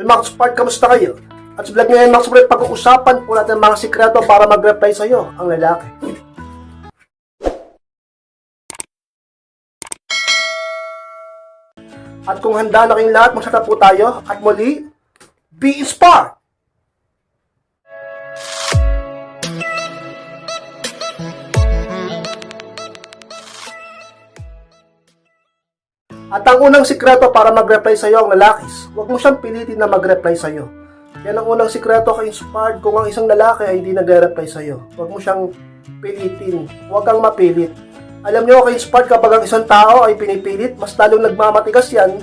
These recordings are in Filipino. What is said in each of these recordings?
Hey Max Part, kamusta kayo? At sa vlog ngayon, Max Part, pag-uusapan po natin mga sikreto para mag-reply sa'yo, ang lalaki. At kung handa na kayong lahat, magsata po tayo. At muli, be inspired! At ang unang sikreto para mag-reply sa'yo ang lalakis, huwag mo siyang pilitin na mag-reply sa'yo. Yan ang unang sikreto kay Inspired kung ang isang lalaki ay hindi nag-reply sa'yo. Huwag mo siyang pilitin. Huwag kang mapilit. Alam niyo kay Inspired kapag ang isang tao ay pinipilit, mas lalong nagmamatigas yan.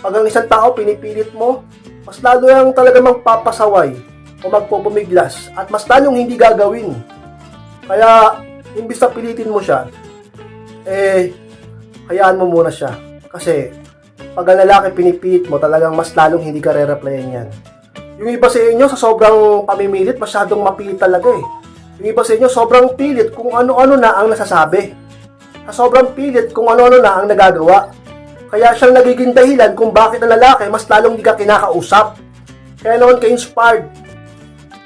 Pag ang isang tao pinipilit mo, mas lalo yung talaga magpapasaway o magpupumiglas at mas lalong hindi gagawin. Kaya, imbis na pilitin mo siya, eh, hayaan mo muna siya. Kasi, pag ang lalaki pinipilit mo, talagang mas lalong hindi ka re-replyan yan. Yung iba sa inyo, sa sobrang pamimilit, masyadong mapilit talaga eh. Yung iba sa inyo, sobrang pilit kung ano-ano na ang nasasabi. Sa sobrang pilit kung ano-ano na ang nagagawa. Kaya siyang nagiging dahilan kung bakit ang lalaki mas lalong di ka kinakausap. Kaya naman ka-inspired,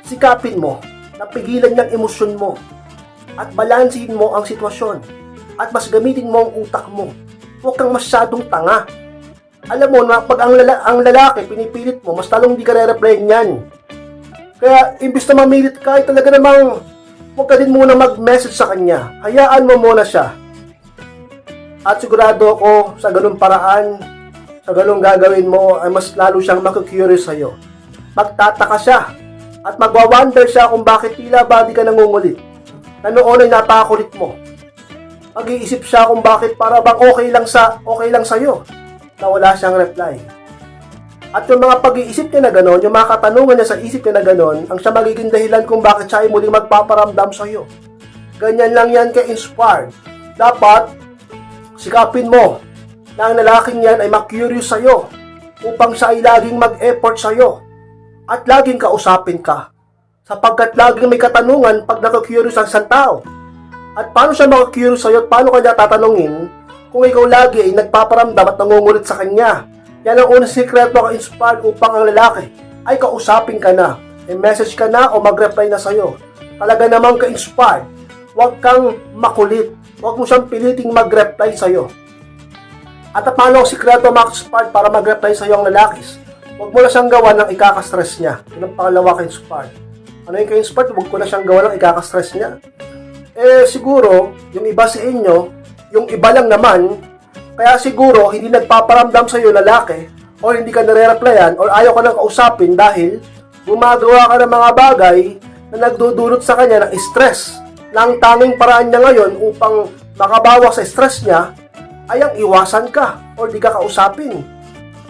sikapin mo, napigilan ng emosyon mo, at balansihin mo ang sitwasyon, at mas gamitin mo ang utak mo. Huwag kang masyadong tanga. Alam mo na pag ang, lala- ang lalaki pinipilit mo, mas lalong di ka re-reply niyan. Kaya, imbis na mamilit ka, ay talaga namang huwag ka din muna mag-message sa kanya. Hayaan mo muna siya. At sigurado ako sa ganung paraan, sa ganung gagawin mo, ay mas lalo siyang makikurious sa'yo. Magtataka siya at magwa-wonder siya kung bakit tila ba di ka nangungulit. Na noon ay napakakulit mo. Mag-iisip siya kung bakit para bang okay lang sa okay lang sa'yo na wala siyang reply. At yung mga pag-iisip niya na gano'n, yung mga katanungan niya sa isip niya na gano'n, ang siya magiging dahilan kung bakit siya ay muling magpaparamdam sa'yo. Ganyan lang yan ka-inspired. Dapat, sikapin mo na ang lalaking yan ay mag-curious sa'yo upang siya ay laging mag-effort sa'yo at laging kausapin ka sapagkat laging may katanungan pag naka-curious ang isang tao. At paano siya maka-curious sa'yo at paano kanya tatanungin kung ikaw lagi ay nagpaparamdam at nangungulit sa kanya. Yan ang unang sikreto ka inspired upang ang lalaki ay kausapin ka na, may message ka na o mag-reply na sa'yo. Talaga namang ka-inspired. Huwag kang makulit. Huwag mo siyang piliting mag-reply sa'yo. At paano ang sikreto mag-inspired para mag-reply sa'yo ang lalakis? Huwag mo na siyang gawa ng ikaka-stress niya. Yun ang pangalawa ka-inspired. Ano yung ka-inspired? Huwag ko na siyang gawa ng ikaka-stress niya. Eh, siguro, yung iba sa inyo, yung iba lang naman, kaya siguro, hindi nagpaparamdam sa'yo lalaki, o hindi ka nare-replyan, o ayaw ka nang kausapin dahil gumagawa ka ng mga bagay na nagdudulot sa kanya ng stress. Na ang tanging paraan niya ngayon upang makabawas sa stress niya ay ang iwasan ka o di ka kausapin.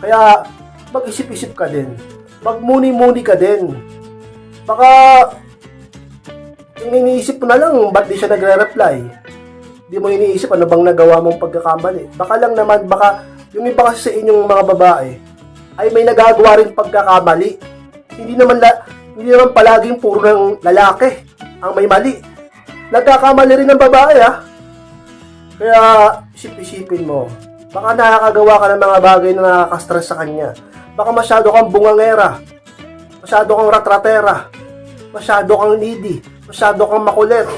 Kaya mag-isip-isip ka din. Magmuni-muni ka din. Baka yung iniisip mo na lang, ba't di siya nagre-reply? Di mo iniisip ano bang nagawa mong pagkakamali. Baka lang naman, baka yung iba kasi sa inyong mga babae ay may nagagawa rin pagkakamali. Hindi naman la, hindi naman palaging puro ng lalaki ang may mali. Nagkakamali rin ng babae ah. Kaya isip-isipin mo. Baka nakakagawa ka ng mga bagay na nakaka-stress sa kanya. Baka masyado kang bungangera. Masyado kang ratratera. Masyado kang needy. Masyado kang makulit.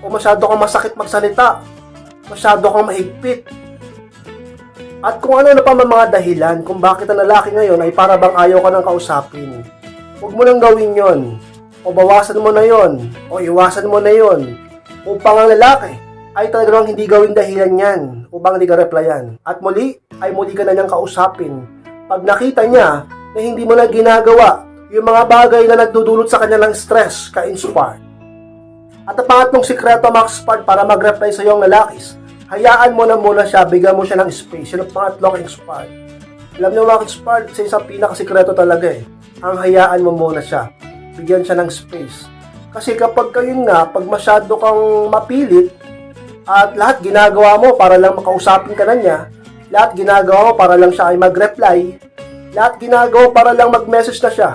O masyado kang masakit magsalita. Masyado kang mahigpit. At kung ano na pa mga dahilan kung bakit ang lalaki ngayon ay para bang ayaw ka nang kausapin. Huwag mo nang gawin yon. O bawasan mo na yon. O iwasan mo na yon. Upang ang lalaki ay talagang hindi gawin dahilan yan upang hindi ka replyan. At muli, ay muli ka na niyang kausapin. Pag nakita niya na hindi mo na ginagawa yung mga bagay na nagdudulot sa kanya ng stress, ka-inspire. At ang pangatlong sikreto, Max Part, para mag-reply sa iyong lalakis, hayaan mo na muna siya, bigyan mo siya ng space. Yun ang pangatlo ka-inspire. Alam niyo, Max Part, sa isang pinakasikreto talaga eh. Ang hayaan mo muna siya. Bigyan siya ng space. Kasi kapag kayo nga, pag masyado kang mapilit, at lahat ginagawa mo para lang makausapin ka na niya, lahat ginagawa mo para lang siya ay mag-reply, lahat ginagawa para lang mag-message na siya,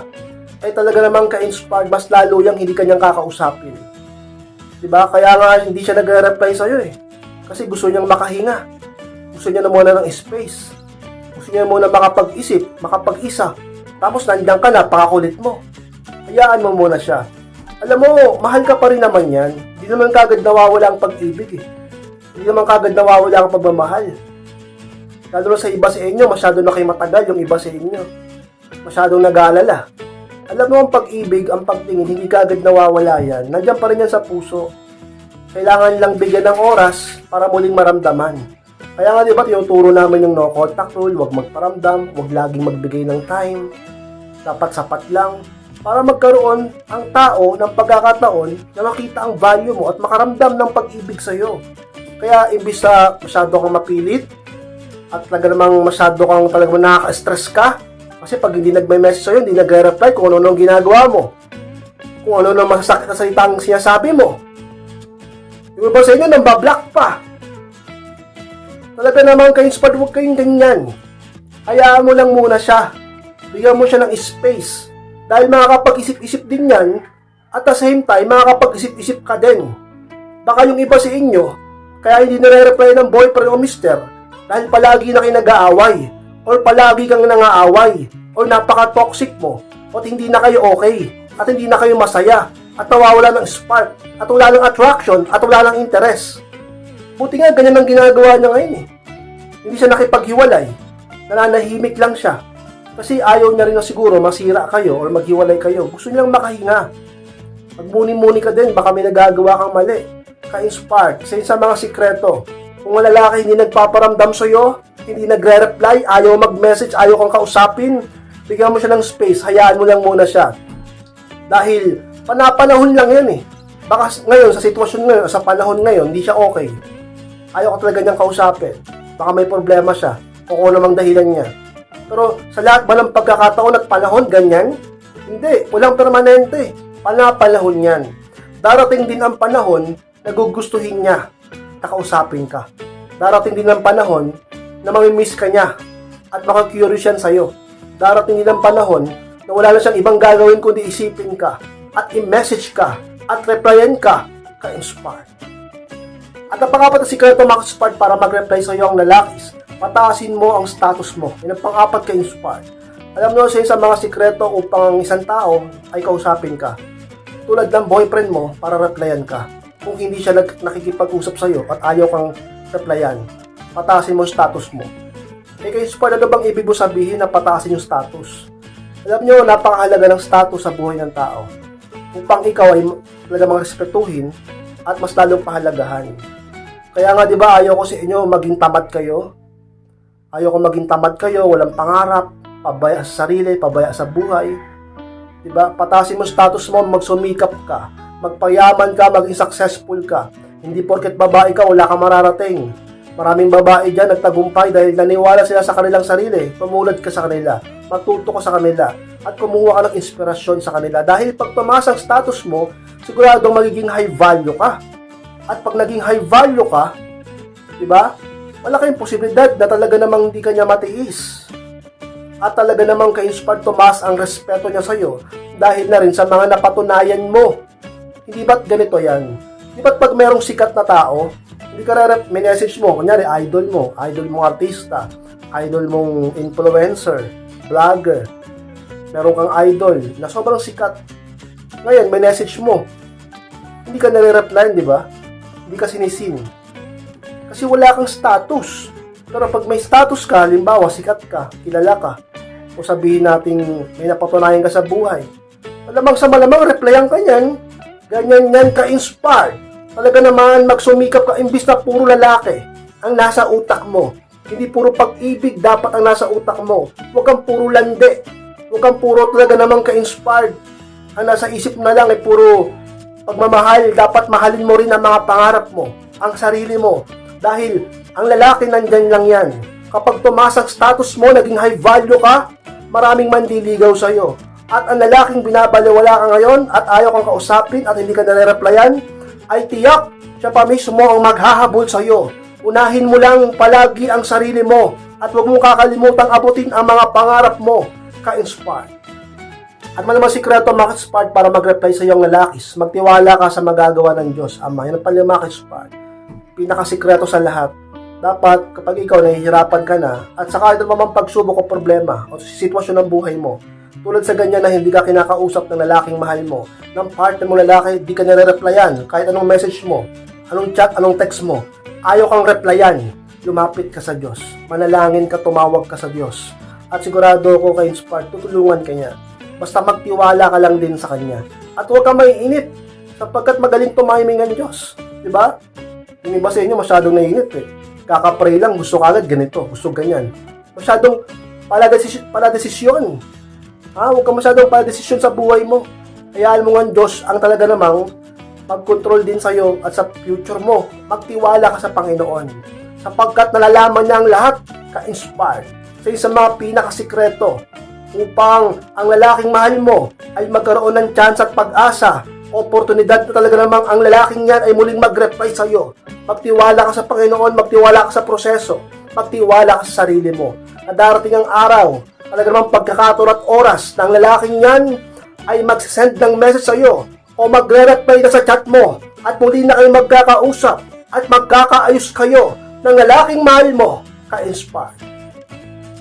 ay talaga namang ka-inspired, mas lalo yung hindi kanyang kakausapin. ba? Kaya nga hindi siya nagre-reply sa iyo eh. Kasi gusto niyang makahinga. Gusto niya na muna ng space. Gusto niya muna makapag-isip, makapag-isa. Tapos nandiyan ka na, pakakulit mo. Hayaan mo muna siya. Alam mo, mahal ka pa rin naman yan. Hindi naman kagad nawawala ang pag-ibig eh. Hindi naman kagad nawawala ang pagmamahal. Lalo na sa iba sa inyo, masyado na kayo matagal yung iba sa inyo. Masyadong nag-aalala. Alam mo ang pag-ibig, ang pagtingin, hindi kagad nawawala yan. Nandiyan pa rin yan sa puso. Kailangan lang bigyan ng oras para muling maramdaman. Kaya nga di ba tinuturo namin yung no contact rule, huwag magparamdam, huwag laging magbigay ng time. Dapat sapat lang para magkaroon ang tao ng pagkakataon na makita ang value mo at makaramdam ng pag-ibig sa'yo. Kaya imbis na masyado kang mapilit at talaga namang masyado kang talaga nakaka-stress ka kasi pag hindi nagme-message sa'yo, hindi nagre-reply kung ano nang ginagawa mo. Kung ano nang masasakit na salitang sinasabi mo. Yung iba sa inyo, nambablock pa. Talaga naman kayo inspired, huwag kayong ganyan. Hayaan mo lang muna siya. Bigyan mo siya ng space. Dahil makakapag-isip-isip din yan, at the same time, makakapag-isip-isip ka din. Baka yung iba sa inyo, kaya hindi nare-reply ng boyfriend o mister, dahil palagi na kayo nag-aaway, or palagi kang nangaaway, or napaka-toxic mo, at hindi na kayo okay, at hindi na kayo masaya, at nawawala ng spark, at wala ng attraction, at wala ng interest. Buti nga, ganyan ang ginagawa niya ngayon eh. Hindi siya nakipaghiwalay. Nananahimik lang siya. Kasi ayaw niya rin na siguro masira kayo or maghiwalay kayo. Gusto nilang makahinga. Magmuni-muni ka din, baka may nagagawa kang mali. Isa yun sa mga sikreto. Kung ang lalaki hindi nagpaparamdam sa'yo, hindi nagre-reply, ayaw mag-message, ayaw kang kausapin, bigyan mo siya ng space, hayaan mo lang muna siya. Dahil, panapanahon lang yan eh. Baka ngayon, sa sitwasyon ngayon, sa panahon ngayon, hindi siya okay. Ayaw ka talaga niyang kausapin. Baka may problema siya. O kung ano namang dahilan niya. Pero sa lahat ba ng pagkakataon at panahon, ganyan? Hindi. Walang permanente. Panapanahon yan. Darating din ang panahon na gugustuhin niya na kausapin ka. Darating din ang panahon na mamimiss ka niya at makakurious yan sa'yo. Darating din ang panahon na wala na siyang ibang gagawin kundi isipin ka at i-message ka at replyan ka ka-inspired. At ang pangapat na sikreto makaspark para mag-reply sa iyo ang lalakis, pataasin mo ang status mo. Yan ang pang-apat ka inspired. Alam nyo sa sa mga sikreto upang ang isang tao ay kausapin ka. Tulad ng boyfriend mo para replyan ka. Kung hindi siya nakikipag-usap sa iyo at ayaw kang replyan, pataasin mo ang status mo. Eh kayo inspired, ano bang ibig mo sabihin na pataasin yung status? Alam nyo, napakahalaga ng status sa buhay ng tao. Upang ikaw ay talaga mga respetuhin at mas lalong pahalagahan. Kaya nga 'di ba ayaw ko sa inyo maging tamad kayo. Ayaw ko maging tamad kayo, walang pangarap, pabaya sa sarili, pabaya sa buhay. 'Di ba? Patasin mo status mo, magsumikap ka, magpayaman ka, maging successful ka. Hindi porket babae ka, wala kang mararating. Maraming babae dyan nagtagumpay dahil naniwala sila sa kanilang sarili. Pumulad ka sa kanila, matuto ka sa kanila, at kumuha ka ng inspirasyon sa kanila. Dahil pag ang status mo, siguradong magiging high value ka. At pag naging high value ka, di ba? Malaking posibilidad na talaga namang hindi ka niya matiis. At talaga namang ka-inspired tumaas ang respeto niya sa'yo dahil na rin sa mga napatunayan mo. Hindi ba't ganito yan? Di ba't pag merong sikat na tao, hindi ka re message mo, kunyari idol mo, idol mong artista, idol mong influencer, vlogger, meron kang idol na sobrang sikat. Ngayon, may message mo. Hindi ka nare-reply, di ba? Hindi ka sinisin. Kasi wala kang status. Pero pag may status ka, halimbawa, sikat ka, kilala ka, o sabihin natin may napatunayan ka sa buhay, malamang sa malamang, replyan ka niyan, ganyan yan ka-inspired. Talaga naman, magsumikap ka, imbis na puro lalaki ang nasa utak mo. Hindi puro pag-ibig dapat ang nasa utak mo. Huwag kang puro lande. Huwag kang puro talaga namang ka-inspired. Ang nasa isip na lang ay puro pagmamahal. Dapat mahalin mo rin ang mga pangarap mo, ang sarili mo. Dahil ang lalaki nandyan lang yan. Kapag tumaas ang status mo, naging high value ka, maraming mandiligaw sa'yo. At ang lalaking binabaliwala ka ngayon at ayaw kang kausapin at hindi ka nare-replyan, ay tiyak siya pa mismo ang maghahabol sa'yo. Unahin mo lang palagi ang sarili mo at huwag mong kakalimutang abutin ang mga pangarap mo ka-inspired. At malamang sikreto maka-inspired para mag-reply sa iyong lalakis. Magtiwala ka sa magagawa ng Diyos, Ama. Yan ang pala maka-inspired. Pinakasikreto sa lahat. dapat kapag ikaw nahihirapan ka na at saka ano naman pagsubok o problema o sitwasyon ng buhay mo, tulad sa ganyan na hindi ka kinakausap ng lalaking mahal mo, ng partner mo lalaki, di ka nare-replyan kahit anong message mo, anong chat, anong text mo, ayaw kang replyan, lumapit ka sa Diyos. Manalangin ka, tumawag ka sa Diyos. At sigurado ako kay Inspired, tutulungan ka niya. Basta magtiwala ka lang din sa Kanya. At huwag kang maiinip sapagkat magaling tumiming ang Diyos. Di ba? Yung iba sa inyo masyadong naiinip eh. Kakapray lang, gusto kagad ganito, gusto ganyan. Masyadong paladesisyon. paladesisyon. Ha? Huwag ka masyadong paladesisyon sa buhay mo. Hayaan mo nga Diyos ang talaga namang mag-control din sa'yo at sa future mo. Magtiwala ka sa Panginoon. Sapagkat nalalaman niya ang lahat ka-inspired sa isang mga pinakasikreto upang ang lalaking mahal mo ay magkaroon ng chance at pag-asa oportunidad na talaga namang ang lalaking yan ay muling mag-reply sa iyo. Magtiwala ka sa Panginoon, magtiwala ka sa proseso, magtiwala ka sa sarili mo. Na darating ang araw, talaga namang pagkakataon at oras ng lalaking yan ay mag-send ng message sa iyo o magre-reply na sa chat mo at muli na kayo magkakausap at magkakaayos kayo ng lalaking mahal mo ka-inspire.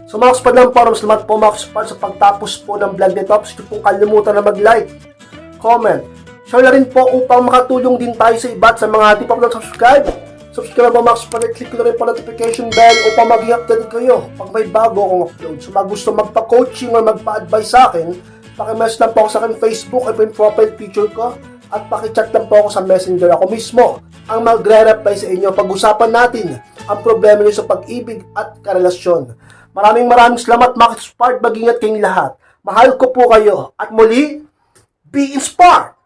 So mga kaspad lang po, salamat po mga kaspad sa pagtapos po ng vlog nito. Please kung kalimutan na mag-like, comment, share na rin po upang makatulong din tayo sa iba at sa mga di pa po subscribe Subscribe po mga kaspad at click na rin po notification bell upang mag update kayo pag may bago akong upload. So mga gusto magpa-coaching o magpa-advise sa akin, pakimessage lang po ako sa akin Facebook, ito yung profile picture ko at pakichat lang po ako sa messenger. Ako mismo ang magre-reply sa inyo. Pag-usapan natin ang problema niyo sa pag-ibig at karelasyon. Maraming maraming salamat mga kaspard. Mag-ingat kayong lahat. Mahal ko po kayo. At muli, be inspired!